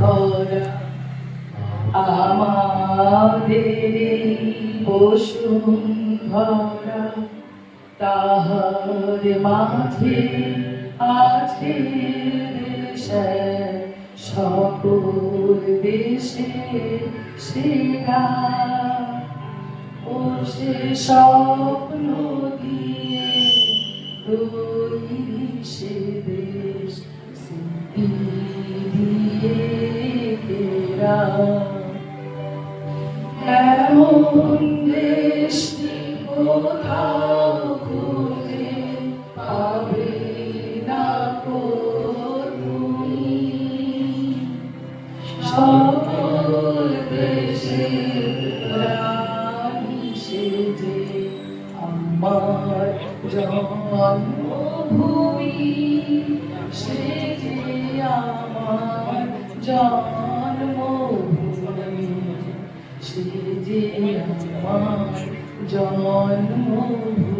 ভরা আমাদের বসুন্ধরা তাহার মাঝে আছে সকল দেশে সেরা। ও সে স্বপ্ন দিয়ে তৈরি সে দেশ স্মৃতি। ঘেরা এমন দেশটি কোথাও খুঁজে পাবে না তুমি সকল দেশে আমার জন্মভূমি সেজে আমার আমার জন্মভূমি